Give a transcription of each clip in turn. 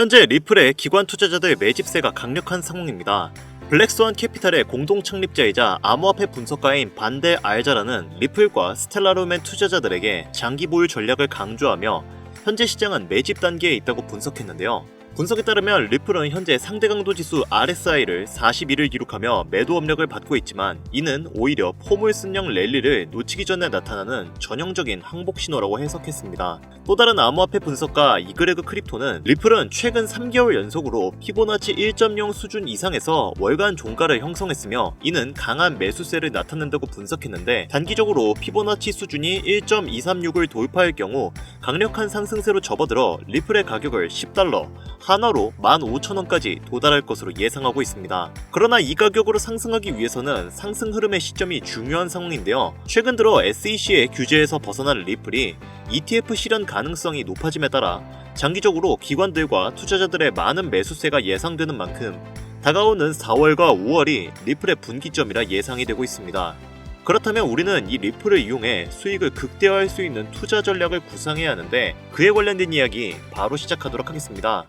현재 리플의 기관 투자자들 매집세가 강력한 상황입니다. 블랙스완 캐피탈의 공동 창립자이자 암호화폐 분석가인 반데 알자라는 리플과 스텔라룸의 투자자들에게 장기 보유 전략을 강조하며 현재 시장은 매집 단계에 있다고 분석했는데요. 분석에 따르면 리플은 현재 상대 강도 지수 RSI를 41을 기록하며 매도 압력을 받고 있지만 이는 오히려 포물슨형 랠리를 놓치기 전에 나타나는 전형적인 항복 신호라고 해석했습니다. 또 다른 암호화폐 분석가 이그레그 크립토는 리플은 최근 3개월 연속으로 피보나치 1.0 수준 이상에서 월간 종가를 형성했으며 이는 강한 매수세를 나타낸다고 분석했는데 단기적으로 피보나치 수준이 1.236을 돌파할 경우 강력한 상승세로 접어들어 리플의 가격을 10달러, 하나로 15,000원까지 도달할 것으로 예상하고 있습니다. 그러나 이 가격으로 상승하기 위해서는 상승 흐름의 시점이 중요한 상황인데요. 최근 들어 SEC의 규제에서 벗어난 리플이 ETF 실현 가능성이 높아짐에 따라 장기적으로 기관들과 투자자들의 많은 매수세가 예상되는 만큼 다가오는 4월과 5월이 리플의 분기점이라 예상이 되고 있습니다. 그렇다면 우리는 이 리플을 이용해 수익을 극대화할 수 있는 투자 전략을 구상해야 하는데 그에 관련된 이야기 바로 시작하도록 하겠습니다.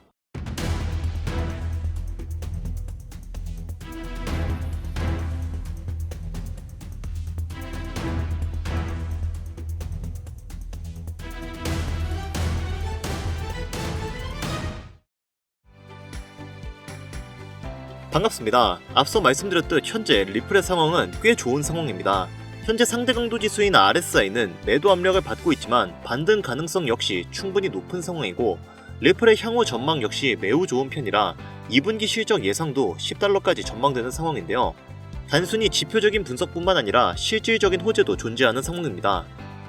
반갑습니다. 앞서 말씀드렸듯 현재 리플의 상황은 꽤 좋은 상황입니다. 현재 상대 강도 지수인 RSI는 매도 압력을 받고 있지만 반등 가능성 역시 충분히 높은 상황이고 리플의 향후 전망 역시 매우 좋은 편이라 2분기 실적 예상도 10달러까지 전망되는 상황인데요. 단순히 지표적인 분석뿐만 아니라 실질적인 호재도 존재하는 상황입니다.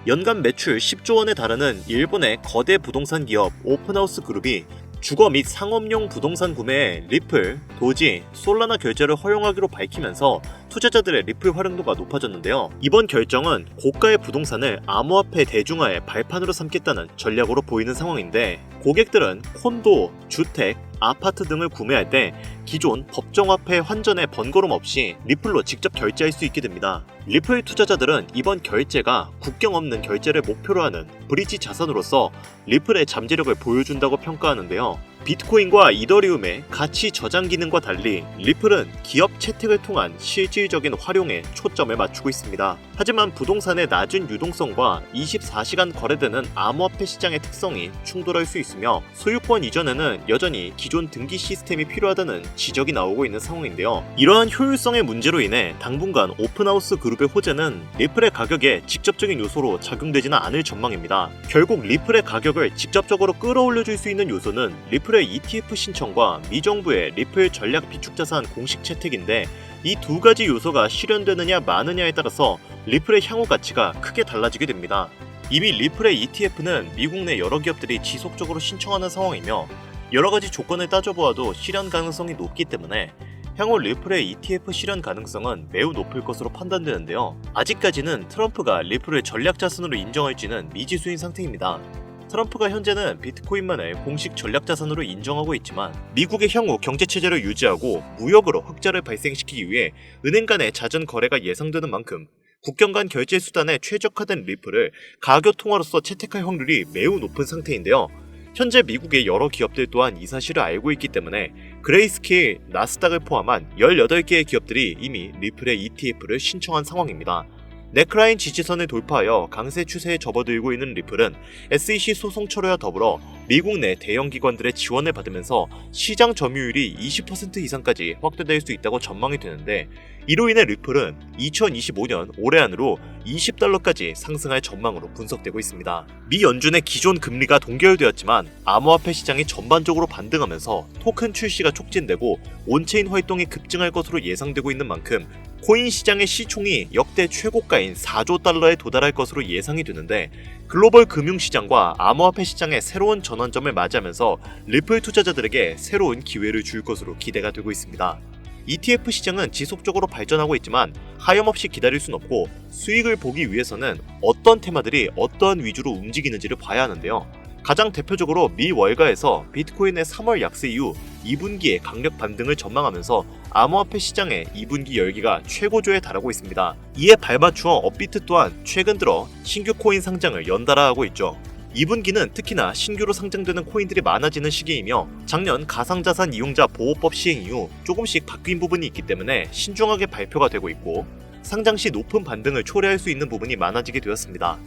연간 매출 10조 원에 달하는 일본의 거대 부동산 기업 오픈하우스 그룹이 주거 및 상업용 부동산 구매에 리플, 도지, 솔라나 결제를 허용하기로 밝히면서 투자자들의 리플 활용도가 높아졌는데요. 이번 결정은 고가의 부동산을 암호화폐 대중화의 발판으로 삼겠다는 전략으로 보이는 상황인데 고객들은 콘도, 주택, 아파트 등을 구매할 때 기존 법정화폐 환전의 번거로움 없이 리플로 직접 결제할 수 있게 됩니다. 리플 투자자들은 이번 결제가 국경 없는 결제를 목표로 하는 브릿지 자산으로서 리플의 잠재력을 보여준다고 평가하는데요. 비트코인과 이더리움의 가치 저장 기능과 달리 리플은 기업 채택을 통한 실질적인 활용에 초점을 맞추고 있습니다. 하지만 부동산의 낮은 유동성과 24시간 거래되는 암호화폐 시장의 특성이 충돌할 수 있으며 소유권 이전에는 여전히 기존 등기 시스템이 필요하다는 지적이 나오고 있는 상황인데요. 이러한 효율성의 문제로 인해 당분간 오픈하우스 그룹의 호재는 리플의 가격에 직접적인 요소로 작용되지는 않을 전망입니다. 결국 리플의 가격을 직접적으로 끌어올려 줄 수 있는 요소는 리플의 ETF 신청과 미 정부의 리플 전략 비축자산 공식 채택인데 이 두 가지 요소가 실현되느냐 마느냐에 따라서 리플의 향후 가치가 크게 달라지게 됩니다. 이미 리플의 ETF는 미국 내 여러 기업들이 지속적으로 신청하는 상황이며 여러 가지 조건을 따져보아도 실현 가능성이 높기 때문에 향후 리플의 ETF 실현 가능성은 매우 높을 것으로 판단되는데요. 아직까지는 트럼프가 리플을 전략 자산으로 인정할지는 미지수인 상태입니다. 트럼프가 현재는 비트코인만을 공식 전략 자산으로 인정하고 있지만 미국의 향후 경제 체제를 유지하고 무역으로 흑자를 발생시키기 위해 은행 간의 자전 거래가 예상되는 만큼 국경 간 결제 수단에 최적화된 리플을 가교 통화로서 채택할 확률이 매우 높은 상태인데요. 현재 미국의 여러 기업들 또한 이 사실을 알고 있기 때문에 그레이스케일, 나스닥을 포함한 18개의 기업들이 이미 리플의 ETF를 신청한 상황입니다. 네크라인 지지선을 돌파하여 강세 추세에 접어들고 있는 리플은 SEC 소송 철회와 더불어 미국 내 대형 기관들의 지원을 받으면서 시장 점유율이 20% 이상까지 확대될 수 있다고 전망이 되는데 이로 인해 리플은 2025년 올해 안으로 20달러까지 상승할 전망으로 분석되고 있습니다. 미 연준의 기존 금리가 동결되었지만 암호화폐 시장이 전반적으로 반등하면서 토큰 출시가 촉진되고 온체인 활동이 급증할 것으로 예상되고 있는 만큼 코인 시장의 시총이 역대 최고가인 4조 달러에 도달할 것으로 예상이 되는데 글로벌 금융시장과 암호화폐 시장의 새로운 전환점을 맞이하면서 리플 투자자들에게 새로운 기회를 줄 것으로 기대가 되고 있습니다. ETF 시장은 지속적으로 발전하고 있지만 하염없이 기다릴 순 없고 수익을 보기 위해서는 어떤 테마들이 어떠한 위주로 움직이는지를 봐야 하는데요. 가장 대표적으로 미 월가에서 비트코인의 3월 약세 이후 2분기에 강력 반등을 전망하면서 암호화폐 시장의 2분기 열기가 최고조에 달하고 있습니다. 이에 발맞추어 업비트 또한 최근 들어 신규 코인 상장을 연달아 하고 있죠. 2분기는 특히나 신규로 상장되는 코인들이 많아지는 시기이며 작년 가상자산 이용자 보호법 시행 이후 조금씩 바뀐 부분이 있기 때문에 신중하게 발표가 되고 있고 상장 시 높은 반등을 초래할 수 있는 부분이 많아지게 되었습니다.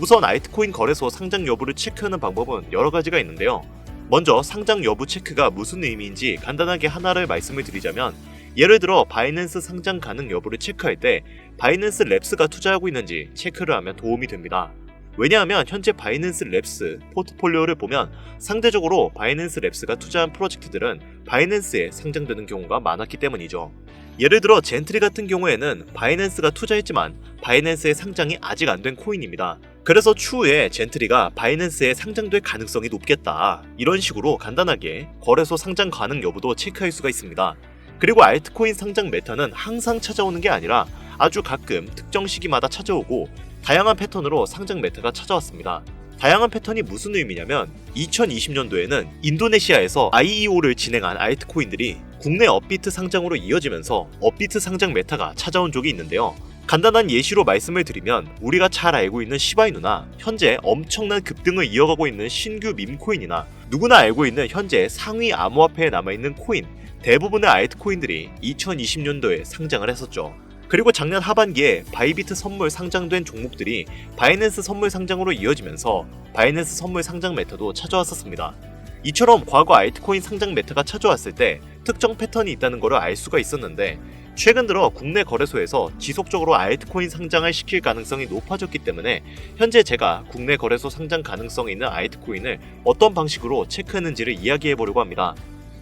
우선 알트코인 거래소 상장 여부를 체크하는 방법은 여러 가지가 있는데요. 먼저 상장 여부 체크가 무슨 의미인지 간단하게 하나를 말씀을 드리자면 예를 들어 바이낸스 상장 가능 여부를 체크할 때 바이낸스 랩스가 투자하고 있는지 체크를 하면 도움이 됩니다. 왜냐하면 현재 바이낸스 랩스 포트폴리오를 보면 상대적으로 바이낸스 랩스가 투자한 프로젝트들은 바이낸스에 상장되는 경우가 많았기 때문이죠. 예를 들어 젠트리 같은 경우에는 바이낸스가 투자했지만 바이낸스의 상장이 아직 안 된 코인입니다. 그래서 추후에 젠트리가 바이낸스에 상장될 가능성이 높겠다. 이런 식으로 간단하게 거래소 상장 가능 여부도 체크할 수가 있습니다. 그리고 알트코인 상장 메타는 항상 찾아오는 게 아니라 아주 가끔 특정 시기마다 찾아오고 다양한 패턴으로 상장 메타가 찾아왔습니다. 다양한 패턴이 무슨 의미냐면 2020년도에는 인도네시아에서 IEO를 진행한 알트코인들이 국내 업비트 상장으로 이어지면서 업비트 상장 메타가 찾아온 적이 있는데요. 간단한 예시로 말씀을 드리면 우리가 잘 알고 있는 시바이누나 현재 엄청난 급등을 이어가고 있는 신규 밈코인이나 누구나 알고 있는 현재 상위 암호화폐에 남아있는 코인 대부분의 알트코인들이 2020년도에 상장을 했었죠. 그리고 작년 하반기에 바이비트 선물 상장된 종목들이 바이낸스 선물 상장으로 이어지면서 바이낸스 선물 상장 메타도 찾아왔었습니다. 이처럼 과거 알트코인 상장 메타가 찾아왔을 때 특정 패턴이 있다는 것을 알 수가 있었는데 최근 들어 국내 거래소에서 지속적으로 알트코인 상장을 시킬 가능성이 높아졌기 때문에 현재 제가 국내 거래소 상장 가능성이 있는 알트코인을 어떤 방식으로 체크했는지를 이야기해 보려고 합니다.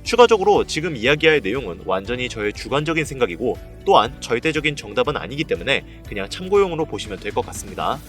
추가적으로 지금 이야기할 내용은 완전히 저의 주관적인 생각이고 또한 절대적인 정답은 아니기 때문에 그냥 참고용으로 보시면 될 것 같습니다.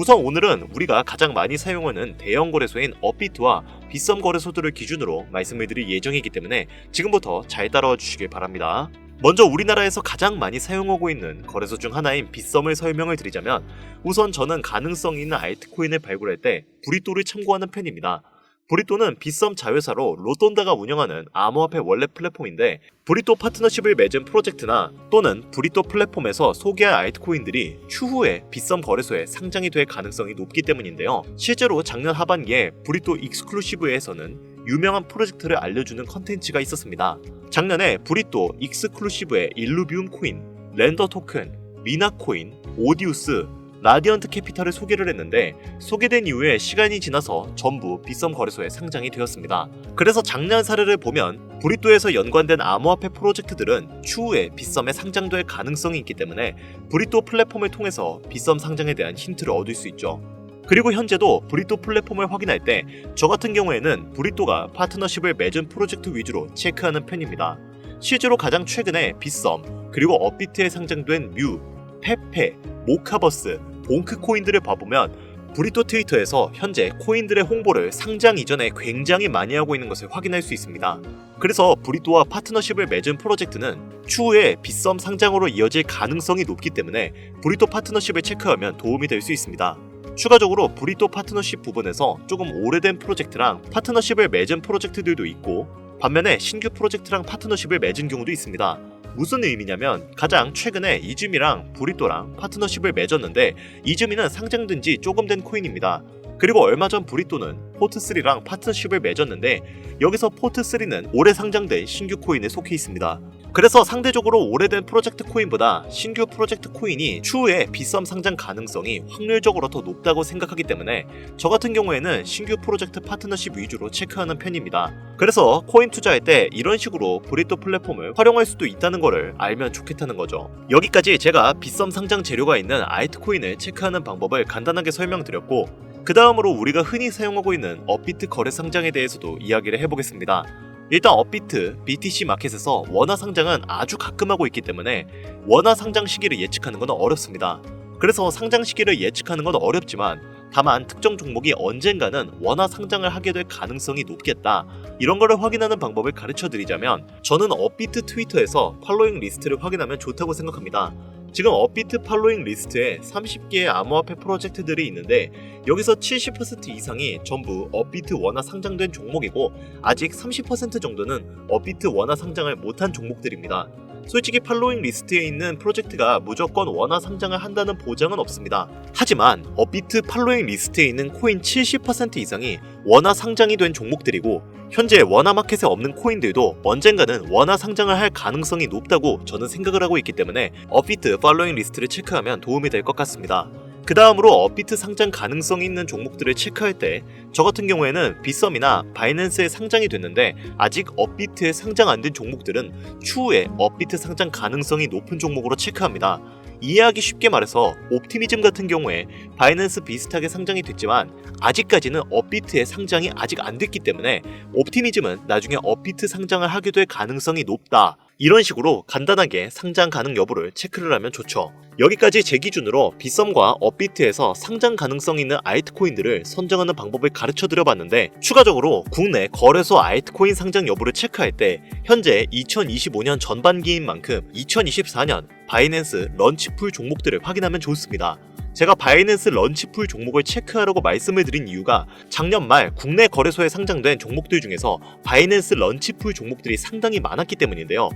우선 오늘은 우리가 가장 많이 사용하는 대형 거래소인 업비트와 빗썸 거래소들을 기준으로 말씀을 드릴 예정이기 때문에 지금부터 잘 따라와 주시길 바랍니다. 먼저 우리나라에서 가장 많이 사용하고 있는 거래소 중 하나인 빗썸을 설명을 드리자면 우선 저는 가능성 있는 알트코인을 발굴할 때 브리또를 참고하는 편입니다. 브리또는 빗썸 자회사로 로돈다가 운영하는 암호화폐 원래 플랫폼인데 브리또 파트너십을 맺은 프로젝트나 또는 브리또 플랫폼에서 소개할 알트코인들이 추후에 빗썸 거래소에 상장이 될 가능성이 높기 때문인데요. 실제로 작년 하반기에 브리또 익스클루시브에서는 유명한 프로젝트를 알려주는 컨텐츠가 있었습니다. 작년에 브리또 익스클루시브의 일루비움 코인, 랜더 토큰, 미나 코인, 오디우스, 라디언트 캐피탈을 소개를 했는데 소개된 이후에 시간이 지나서 전부 빗썸 거래소에 상장이 되었습니다. 그래서 작년 사례를 보면 브리또에서 연관된 암호화폐 프로젝트들은 추후에 빗썸에 상장될 가능성이 있기 때문에 브리또 플랫폼을 통해서 빗썸 상장에 대한 힌트를 얻을 수 있죠. 그리고 현재도 브리또 플랫폼을 확인할 때 저 같은 경우에는 브리또가 파트너십을 맺은 프로젝트 위주로 체크하는 편입니다. 실제로 가장 최근에 빗썸 그리고 업비트에 상장된 뮤, 페페, 모카버스, 봉크 코인들을 봐보면 브리또 트위터에서 현재 코인들의 홍보를 상장 이전에 굉장히 많이 하고 있는 것을 확인할 수 있습니다. 그래서 브리또와 파트너십을 맺은 프로젝트는 추후에 빗썸 상장으로 이어질 가능성이 높기 때문에 브리또 파트너십을 체크하면 도움이 될 수 있습니다. 추가적으로 브리또 파트너십 부분에서 조금 오래된 프로젝트랑 파트너십을 맺은 프로젝트들도 있고 반면에 신규 프로젝트랑 파트너십을 맺은 경우도 있습니다. 무슨 의미냐면 가장 최근에 이즈미랑 브리또랑 파트너십을 맺었는데 이즈미는 상장된 지 조금 된 코인입니다. 그리고 얼마 전 브리또는 포트3랑 파트너십을 맺었는데 여기서 포트3는 올해 상장된 신규 코인에 속해 있습니다. 그래서 상대적으로 오래된 프로젝트 코인보다 신규 프로젝트 코인이 추후에 빗썸 상장 가능성이 확률적으로 더 높다고 생각하기 때문에 저 같은 경우에는 신규 프로젝트 파트너십 위주로 체크하는 편입니다. 그래서 코인 투자할 때 이런 식으로 브리또 플랫폼을 활용할 수도 있다는 것을 알면 좋겠다는 거죠. 여기까지 제가 빗썸 상장 재료가 있는 알트코인을 체크하는 방법을 간단하게 설명드렸고 그 다음으로 우리가 흔히 사용하고 있는 업비트 거래 상장에 대해서도 이야기를 해보겠습니다. 일단 업비트, BTC 마켓에서 원화 상장은 아주 가끔 하고 있기 때문에 원화 상장 시기를 예측하는 건 어렵습니다. 그래서 상장 시기를 예측하는 건 어렵지만 다만 특정 종목이 언젠가는 원화 상장을 하게 될 가능성이 높겠다. 이런 거를 확인하는 방법을 가르쳐 드리자면 저는 업비트 트위터에서 팔로잉 리스트를 확인하면 좋다고 생각합니다. 지금 업비트 팔로잉 리스트에 30개의 암호화폐 프로젝트들이 있는데 여기서 70% 이상이 전부 업비트 원화 상장된 종목이고 아직 30% 정도는 업비트 원화 상장을 못한 종목들입니다. 솔직히 팔로잉 리스트에 있는 프로젝트가 무조건 원화 상장을 한다는 보장은 없습니다. 하지만 업비트 팔로잉 리스트에 있는 코인 70% 이상이 원화 상장이 된 종목들이고 현재 원화 마켓에 없는 코인들도 언젠가는 원화 상장을 할 가능성이 높다고 저는 생각을 하고 있기 때문에 업비트 팔로잉 리스트를 체크하면 도움이 될 것 같습니다. 그 다음으로 업비트 상장 가능성이 있는 종목들을 체크할 때 저 같은 경우에는 빗썸이나 바이낸스에 상장이 됐는데 아직 업비트에 상장 안 된 종목들은 추후에 업비트 상장 가능성이 높은 종목으로 체크합니다. 이해하기 쉽게 말해서 옵티미즘 같은 경우에 바이낸스 비슷하게 상장이 됐지만 아직까지는 업비트의 상장이 아직 안 됐기 때문에 옵티미즘은 나중에 업비트 상장을 하게 될 가능성이 높다. 이런 식으로 간단하게 상장 가능 여부를 체크를 하면 좋죠. 여기까지 제 기준으로 빗썸과 업비트에서 상장 가능성 있는 알트코인들을 선정하는 방법을 가르쳐 드려봤는데 추가적으로 국내 거래소 알트코인 상장 여부를 체크할 때 현재 2025년 전반기인 만큼 2024년 바이낸스 런치풀 종목들을 확인하면 좋습니다. 제가 바이낸스 런치풀 종목을 체크하라고 말씀을 드린 이유가 작년 말 국내 거래소에 상장된 종목들 중에서 바이낸스 런치풀 종목들이 상당히 많았기 때문인데요.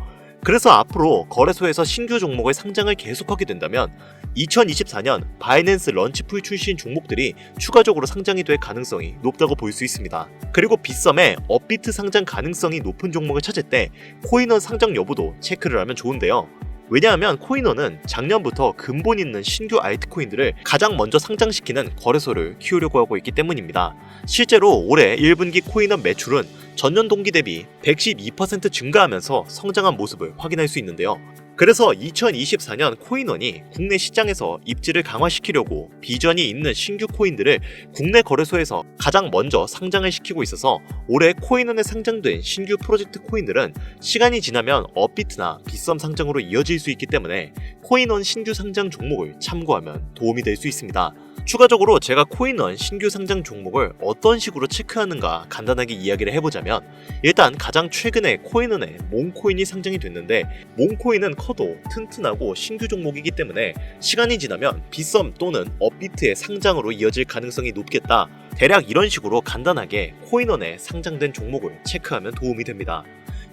그래서 앞으로 거래소에서 신규 종목을 상장을 계속하게 된다면 2024년 바이낸스 런치풀 출신 종목들이 추가적으로 상장이 될 가능성이 높다고 볼 수 있습니다. 그리고 빗썸에 업비트 상장 가능성이 높은 종목을 찾을 때 코인원 상장 여부도 체크를 하면 좋은데요. 왜냐하면 코인원은 작년부터 근본 있는 신규 알트코인들을 가장 먼저 상장시키는 거래소를 키우려고 하고 있기 때문입니다. 실제로 올해 1분기 코인원 매출은 전년 동기 대비 112% 증가하면서 성장한 모습을 확인할 수 있는데요. 그래서 2024년 코인원이 국내 시장에서 입지를 강화시키려고 비전이 있는 신규 코인들을 국내 거래소에서 가장 먼저 상장을 시키고 있어서 올해 코인원에 상장된 신규 프로젝트 코인들은 시간이 지나면 업비트나 빗썸 상장으로 이어질 수 있기 때문에 코인원 신규 상장 종목을 참고하면 도움이 될 수 있습니다. 추가적으로 제가 코인원 신규 상장 종목을 어떤 식으로 체크하는가 간단하게 이야기를 해보자면 일단 가장 최근에 코인원에 몽코인이 상장이 됐는데 몽코인은 커도 튼튼하고 신규 종목이기 때문에 시간이 지나면 빗썸 또는 업비트의 상장으로 이어질 가능성이 높겠다. 대략 이런 식으로 간단하게 코인원에 상장된 종목을 체크하면 도움이 됩니다.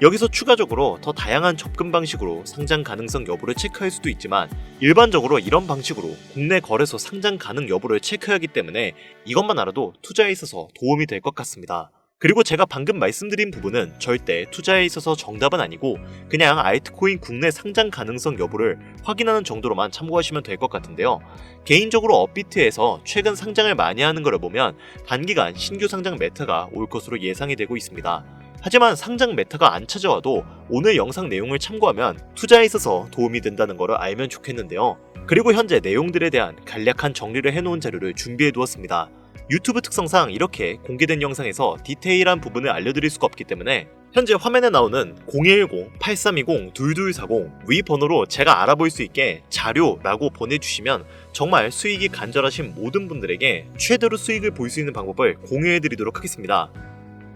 여기서 추가적으로 더 다양한 접근 방식으로 상장 가능성 여부를 체크할 수도 있지만 일반적으로 이런 방식으로 국내 거래소 상장 가능 여부를 체크하기 때문에 이것만 알아도 투자에 있어서 도움이 될 것 같습니다. 그리고 제가 방금 말씀드린 부분은 절대 투자에 있어서 정답은 아니고 그냥 알트코인 국내 상장 가능성 여부를 확인하는 정도로만 참고하시면 될 것 같은데요. 개인적으로 업비트에서 최근 상장을 많이 하는 것을 보면 단기간 신규 상장 메타가 올 것으로 예상이 되고 있습니다. 하지만 상장 메타가 안 찾아와도 오늘 영상 내용을 참고하면 투자에 있어서 도움이 된다는 것을 알면 좋겠는데요. 그리고 현재 내용들에 대한 간략한 정리를 해놓은 자료를 준비해 두었습니다. 유튜브 특성상 이렇게 공개된 영상에서 디테일한 부분을 알려드릴 수가 없기 때문에 현재 화면에 나오는 010-8320-2240 위 번호로 제가 알아볼 수 있게 자료라고 보내주시면 정말 수익이 간절하신 모든 분들에게 최대로 수익을 볼 수 있는 방법을 공유해드리도록 하겠습니다.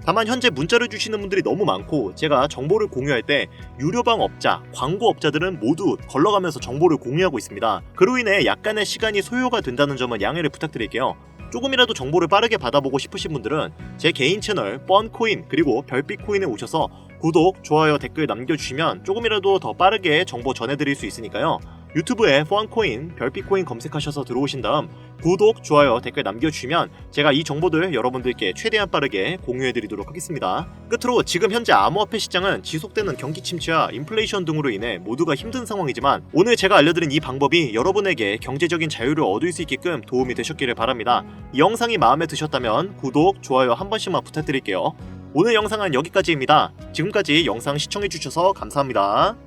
다만 현재 문자를 주시는 분들이 너무 많고 제가 정보를 공유할 때 유료방 업자, 광고 업자들은 모두 걸러가면서 정보를 공유하고 있습니다. 그로 인해 약간의 시간이 소요가 된다는 점은 양해를 부탁드릴게요. 조금이라도 정보를 빠르게 받아보고 싶으신 분들은 제 개인 채널 뻔코인 그리고 별빛코인에 오셔서 구독, 좋아요, 댓글 남겨주시면 조금이라도 더 빠르게 정보 전해드릴 수 있으니까요. 유튜브에 펀코인, 별빛코인 검색하셔서 들어오신 다음 구독, 좋아요, 댓글 남겨주시면 제가 이 정보들 여러분들께 최대한 빠르게 공유해드리도록 하겠습니다. 끝으로 지금 현재 암호화폐 시장은 지속되는 경기 침체와 인플레이션 등으로 인해 모두가 힘든 상황이지만 오늘 제가 알려드린 이 방법이 여러분에게 경제적인 자유를 얻을 수 있게끔 도움이 되셨기를 바랍니다. 이 영상이 마음에 드셨다면 구독, 좋아요 한 번씩만 부탁드릴게요. 오늘 영상은 여기까지입니다. 지금까지 영상 시청해주셔서 감사합니다.